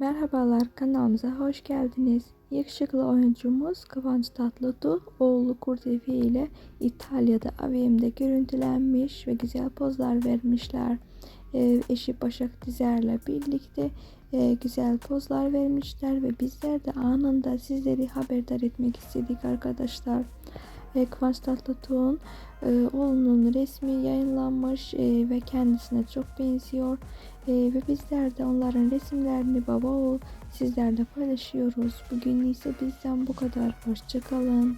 Merhabalar kanalımıza hoş geldiniz. Yakışıklı oyuncumuz Kıvanç Tatlıtuğ oğlu Kurtefi ile İtalya'da AVM'de görüntülenmiş ve güzel pozlar vermişler. Ee, eşi Başak Dizer'le birlikte e, güzel pozlar vermişler ve bizler de anında sizleri haberdar etmek istedik arkadaşlar. E, Kıvanç Tatlıtuğ'un e, oğlunun resmi yayınlanmış e, ve kendisine çok benziyor. E, ve bizler de onların resimlerini baba oğul sizlerle paylaşıyoruz. Bugün ise bizden bu kadar. Hoşçakalın.